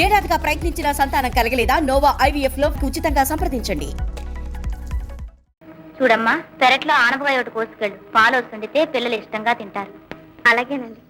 ఏడాదిగా ప్రయత్నించిన సంతానం కలగలేదా? నోవా ఐవీఎఫ్లో ఉచితంగా సంప్రదించండి. చూడమ్మా పెరట్లో ఆనపకాయ ఒకటి కోసుకెళ్ళు. పాలు వస్తుండితే పిల్లలు ఇష్టంగా తింటారు. అలాగేనండి.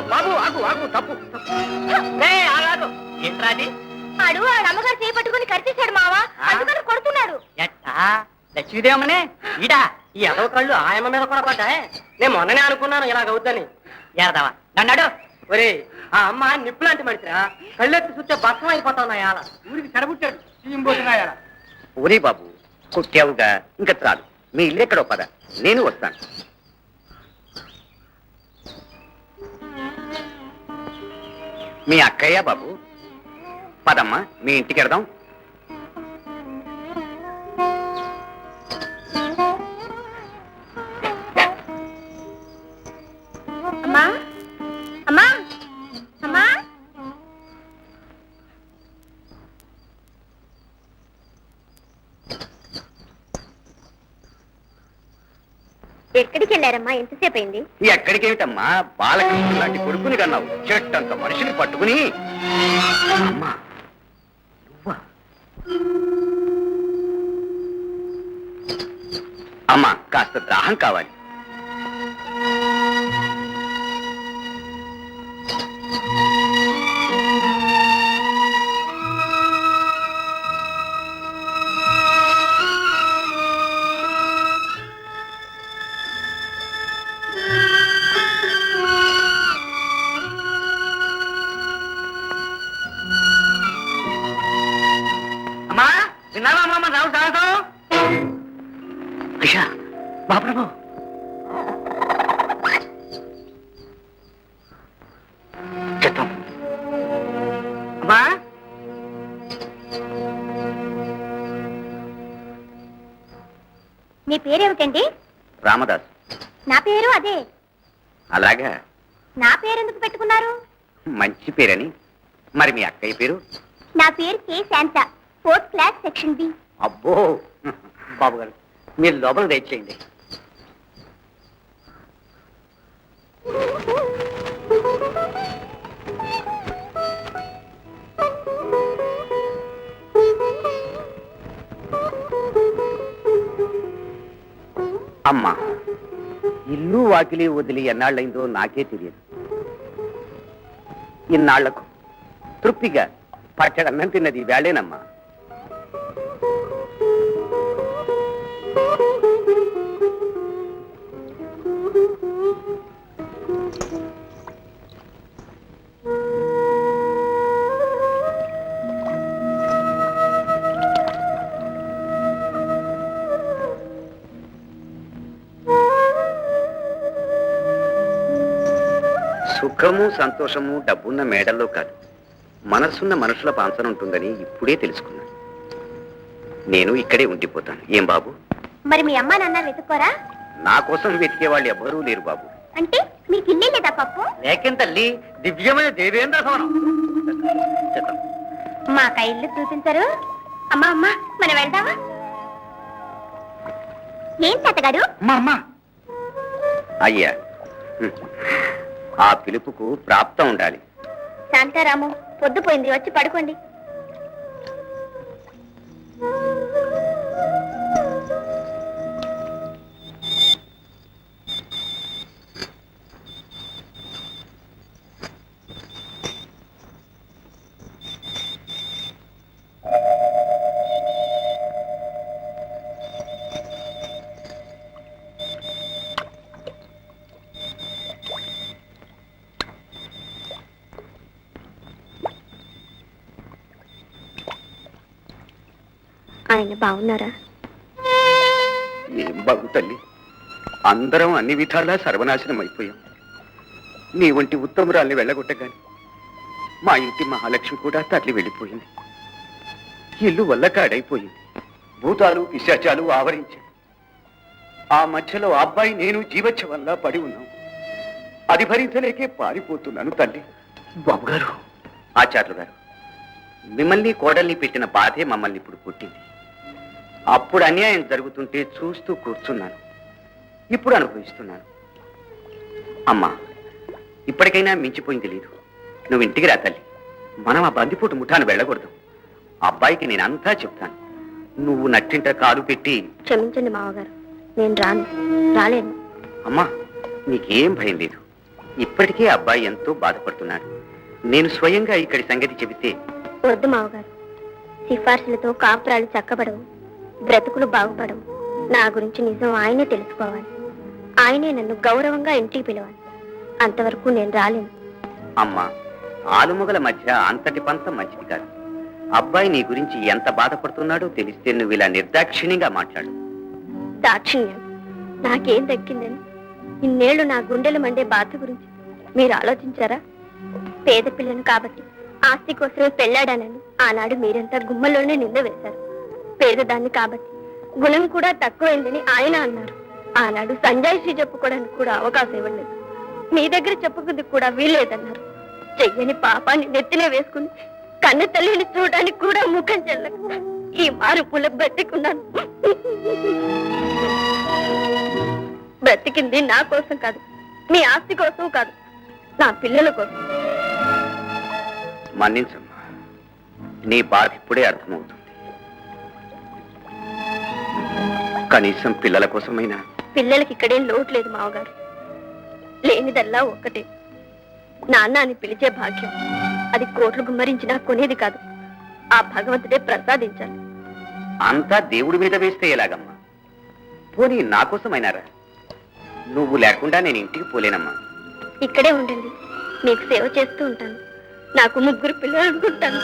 బాబు ఆగు ఆగు తప్పు. తప్పు. ఏ, ఆగాదు. ఏంట్రా అది? ఆడు ఆడ అమ్మగారు చేయి పట్టుకుని కరిచేశాడు మావా. అందుకని కొడుతున్నాడు. ఎట్టా? లక్ష్మీదేవమ్మనే? ఈడా ఈ ఎదవ కళ్ళు ఆయమ్మ మీద కూడా పడ్డాయి. నేను మొన్ననే అనుకున్నాను ఇలాగవుద్దని ఏరదావా నన్నాడు ఒరే ఆ అమ్మ నిప్పులాంటి మనిషిరా. కళ్ళెత్తి చూస్తే భస్మం అయిపోతావు యాల ఊరికి చెడబుట్టాడు. తీయంబోతున్నాయాల ఊరే బాబు కొట్టావుగా ఇంకా చాలు. మీ ఇల్లు ఎక్కడో పద. నేను వస్తాను. మీ అక్కయ్య బాబు. పదమ్మా మీ ఇంటికి వెడదాం ఎక్కడికి వెళ్ళారమ్మా ఎంతసేపు అయింది ఎక్కడికేమిటమ్మా? బాలకృష్ణ లాంటి కొడుకుని కన్నావు. చెట్టంత మనిషిని పట్టుకుని. అమ్మా నువ్వా? అమ్మా కాస్త దాహం కావాలి. అమ్మా రావు సాగతం అయ్యా బాబు చెత్తం అమ్మా మీ పేరేమిటండి? రామదాస్. నా పేరు అదే. అలాగా? నా పేరు ఎందుకు పెట్టుకున్నారు? మంచి పేరని. మరి మీ అక్కయ్య పేరు? నా పేరు K Shanta. Fourth class section B. అబ్బో! బాబు గారు మీరు లోపల తెచ్చేయండి అమ్మా ఇల్లు వాకిలి వదిలి ఎన్నాళ్ళైందో నాకే తెలియదు. ఇన్నాళ్ళకు తృప్తిగా పచ్చడన్నం తిన్నది వేళేనమ్మా. సుఖము సంతోషము డబ్బున్న మేడల్లో కాదు. మనసున్న మనుషుల పాంచన ఉంటుందని ఇప్పుడే తెలుసుకున్నా. నేను ఇక్కడే ఉండిపోతాను. ఏం బాబు? మరి మీ అమ్మ నాన్న వెతుక్కోరా? నా కోసం వెతికే వాళ్ళు ఎవ్వరూ లేరు బాబు. అంటే మీకు ఇల్లే లేదా పప్పు? లేకేం తల్లి? దివ్యమైన దేవేంద్ర సవనం. మా ఇల్లు చూపించరు. అమ్మా అమ్మా మనం వెళ్దామా? ఏం తాతగారు? అమ్మా అమ్మా. అయ్యా. ఆ పిలుపుకు ప్రాప్తం ఉండాలి. శాంతారాము పొద్దుపోయింది వచ్చి పడుకోండి. ఆయన బాగున్నారా? ఏం బాబు తల్లి? అందరం అన్ని విధాలా సర్వనాశనం అయిపోయాం. నీ వంటి ఉత్తమురాల్ని వెళ్ళగొట్టగాని మా ఇంటి మహాలక్ష్మి కూడా తరలి వెళ్ళిపోయింది. ఇల్లు వల్లకాడైపోయింది భూతాలు పిశాచాలు ఆవరించాయి. ఆ మధ్యలో అబ్బాయి నేను జీవచ్ఛవంలా పడి ఉన్నాం. అది భరించలేకే పారిపోతున్నాను తల్లి. బాబు గారు ఆచార్యులు గారు మిమ్మల్ని కోడల్ని పెట్టిన బాధే మమ్మల్ని ఇప్పుడు పుట్టింది. అప్పుడు అన్యాయం జరుగుతుంటే చూస్తూ కూర్చున్నాను. ఇప్పుడు అనుభవిస్తున్నాను. అమ్మా ఇప్పటికైనా మించిపోయింది లేదు. నువ్వు ఇంటికి రా తల్లి. మనం ఆ బందిపోటు ముఠాను వెళ్ళకూడదు. అబ్బాయికి నేను అంతా చెప్తాను. నువ్వు నట్టింట కాలు పెట్టి క్షమించండి మావగారు. నేను రాను. రాలేను. అమ్మా నీకేం భయం లేదు. ఇప్పటికే అబ్బాయి ఎంతో బాధపడుతున్నాడు. నేను స్వయంగా ఇక్కడి సంగతి చెబితే వద్దు మావగారు. సిఫార్సులతో కాపురాలు చక్కబడవు. బ్రతుకులు బాగుపడవు. నా గురించి నిజం ఆయనే తెలుసుకోవాలి. ఆయనే నన్ను గౌరవంగా ఇంటికి పిలవాలి. అంతవరకు నేను రాలేను. అమ్మా ఆలుమగల మధ్య అంతటి పంతం మంచిది కాదు. అబ్బాయి నీ గురించి ఎంత బాధపడుతున్నాడో తెలిస్తే నువ్వు ఇలా నిర్దాక్షిణ్యంగా మాట్లాడు. దాక్షిణ్యం. నాకేం దక్కిందని? ఇన్నేళ్ళు నా గుండెలు మండే బాధ గురించి. మీరు ఆలోచించారా? పేద పిల్లను కాబట్టి ఆస్తి కోసమే పెళ్ళాడానని ఆనాడు మీరంతా గుమ్మలోనే నింద వేశారు. పేదదాన్ని కాబట్టి. గుణం కూడా తక్కువైందని ఆయన అన్నారు. ఆనాడు సంజాయిషి చెప్పుకోవడానికి కూడా అవకాశం ఇవ్వలేదు. మీ దగ్గర చెప్పుకుంది కూడా వీల్లేదన్నారు. చెయ్యని పాపాన్ని నెత్తిన వేసుకుని కన్న తల్లిని చూడడానికి కూడా ముఖం చెల్లక ఈ మారు బ్రతికున్నాను. బ్రతికింది నా కోసం కాదు మీ ఆస్తి కోసం కాదు నా పిల్లల కోసం. మన్నించమ్మా. నీ బాధ ఇప్పుడే అర్థమవుతుంది. కనీసం పిల్లల కోసమైనా? పిల్లలకి ఇక్కడేం లోటు లేదు మావగారు. లేనిదల్లా ఒక్కటే. నాన్న అని పిలిచే భాగ్యం. అది కోట్లు గుమ్మరించినా కొనేది కాదు. ఆ భగవంతుడే ప్రసాదించాలి. అంతా దేవుడి మీద వేస్తే ఎలాగమ్మా? పోనీ నా కోసమైనారా? నువ్వు లేకుండా నేను ఇంటికి పోలేనమ్మా. ఇక్కడే ఉండండి. మీకు సేవ చేస్తూ ఉంటాను. నాకు ముగ్గురు పిల్లలు అనుకుంటాను.